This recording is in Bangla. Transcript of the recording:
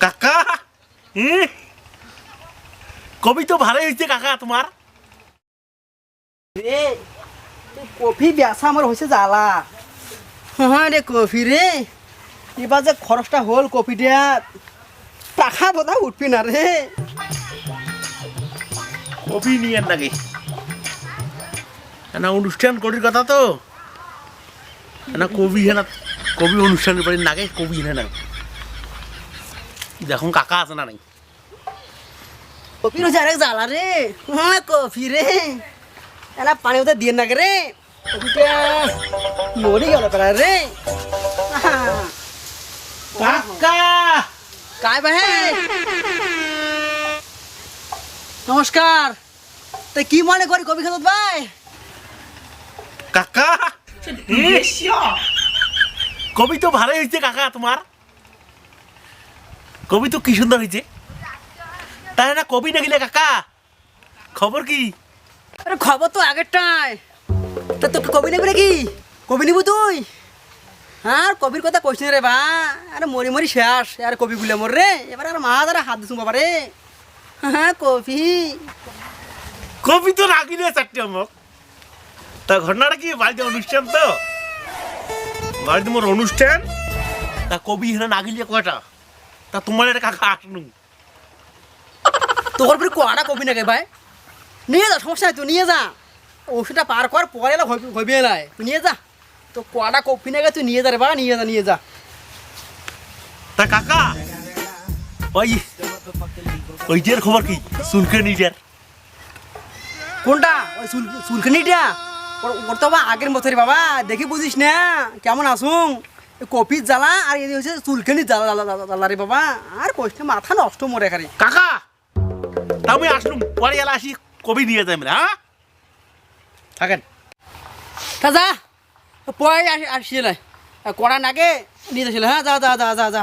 কাকা? কবি তো ভালোই হয়েছে কাকা তোমার রে কফি ব্যবসা আমার হয়েছে জ্বালা। হ্যাঁ রে কফি রে এবার যে খরচটা হল কফিটা টাকা বোধ উঠবি না রে কবি নিয়ে নাকি না অনুষ্ঠান করির কথা তো না কবি হ্যাঁ কবি অনুষ্ঠান করি নাগে কবি হ্যাঁ না দেখুন কাকা আছে না নাই? কফির হচ্ছে আরেক জ্বালা রে। হ্যাঁ কফি রে। এলা পানি ওদের দিয়ে নাকে রে। কফিটা মরি গেল প্রায় রে। কাকা! কায় ভাই নমস্কার। তা কি মনে করি কবি খেত ভাই? কাকা? কবি তো ভালোই হয়েছে কাকা তোমার। কবি তো কি সুন্দর হয়েছে? তাই না কবি না গেলে কাকা খবর কি? আরে খবর তো আগেরটাই তা তোকে কবি নেবি নাকি? কবি নিবি তুই? আর কবির কথা কইস রে বা। আরে মরি মরি শেষ। আর কবি গুলে মর রে। এবার আর মা দ্বারা হাত দিছুম বাবা রে হ্যাঁ কবি। কবি তো রাগিলে চারটে মোক তা ঘটনাটা কি? বাড়িতে অনুষ্ঠান তো? বাড়িতে মোর অনুষ্ঠান? তা কবি হেনা নাগিলে কয়টা? তা তোমার একটা কাকা আসনু। তোর পরে কোয়াটা কবি নাকি ভাই? নিয়ে যা সমস্যা তুই নিয়ে যা। ওষুধটা পার কর পরে এলা হইবি তুই নিয়ে যা। তো কোয়াটা কপি নাকি তুই নিয়ে যা রে বা নিয়ে যা নিয়ে যা। তা কাকা ওই ওইটার খবর কি? সুলকে নিটার কোনটা? ওই চুল চুলখানিটা ওর তো বা আগের মতোই বাবা দেখি বুঝিস না। কেমন আসুন কপির জ্বালা আর এই হচ্ছে চুলখানি জ্বালা জ্বালা রে বাবা। আর কষ্ট মাথা নষ্ট মরে খালি। কাকা তা আমি আসলুম পরে এলা আসি কবি নিয়ে যাই হ্যাঁ? থাকেন। তা যা পরে আসি আসি নাই কড়া নাকে নিয়ে যাচ্ছিল হ্যাঁ যা যা যা যা যা।